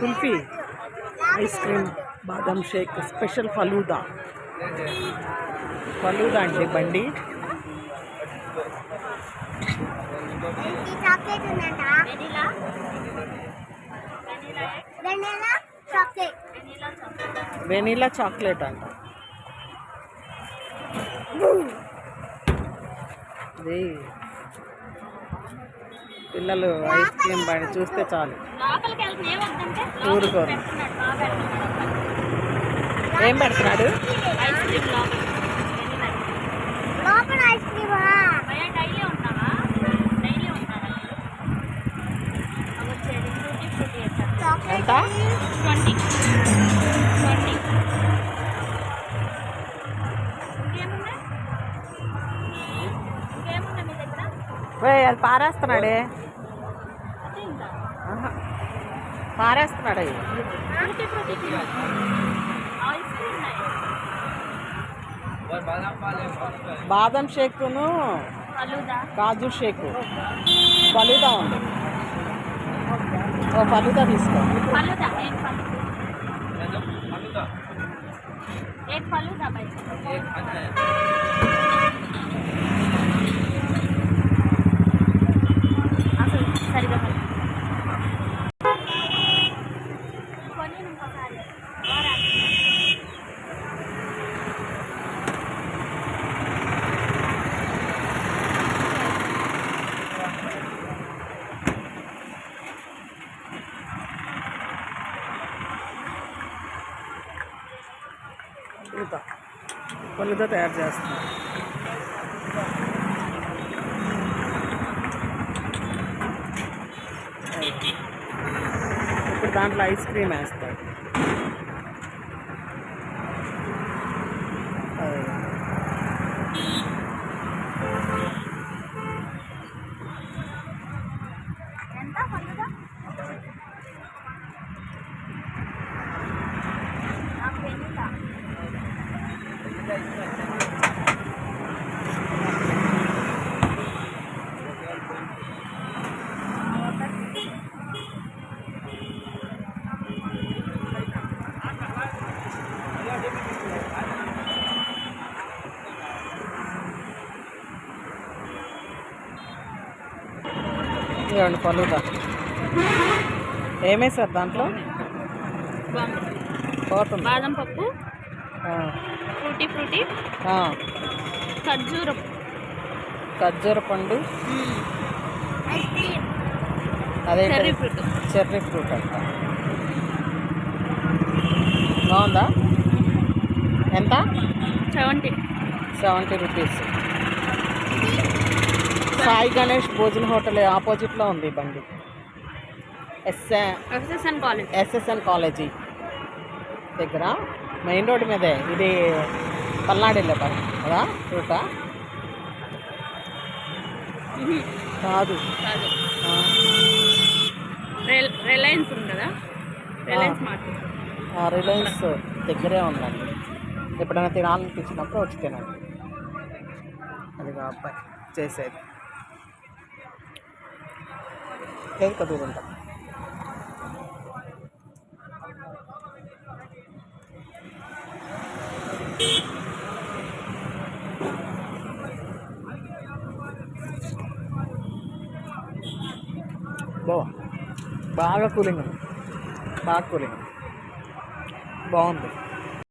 Kulfi ice cream బాదం Sheikh special falooda. Falooda అండి బండి. వెనీలా చాక్లెట్ అంట. ఇది పిల్లలు ఐస్ క్రీమ్ బండి చూస్తే చాలు. ఊరుకోరు. ఏం పెడుతున్నాడు? ఎంత? ట్వంటీ. ట్వంటీ. అది పారేస్తున్నాడే. పారేస్తున్నాడు అవి బాదం షేక్ను కాజు షేక్. ఫలుదా ఉంది. ఓ ఫలుదా తీసుకో. అసలు సరిగా ఫలుదా ఫలుదా తయారు చేస్తున్నారు ఇప్పుడు దాంట్లో ఐస్ క్రీమ్ వేస్తాడు ఇవ్వండి ఫలుదా ఏమేసారు దాంట్లో? బాదం పప్పు ఫ్రూటీ ఫ్రూటీ. ఖర్జూరం. ఖర్జూర పండు. అదే చెర్రీ ఫ్రూట్. చెర్రీ ఫ్రూట్ అంట. బాగుందా? ఎంత? Seventy. Seventy rupees. Sai Ganesh భోజన హోటల్ ఆపోజిట్లో ఉంది బండి. కాలేజ్. ఎస్ఎస్ఎన్ కాలేజీ దగ్గర మెయిన్ రోడ్ మీదే. ఇది పల్నాడు వెళ్ళే పని కదా? రూటా? కాదు. రిలయన్స్ ఉంది కదా? రిలయన్స్ రిలయన్స్ దగ్గరే ఉందండి. ఎప్పుడైనా తినాలనిపించినప్పుడు వచ్చి తినండి. అది అబ్బాయి చేసేది. లేదు కొద్దిగా ఉంటా బావా బాగా కూలింగ్ ఉంది బాగా కూలింగ్ ఉంది బాగుంది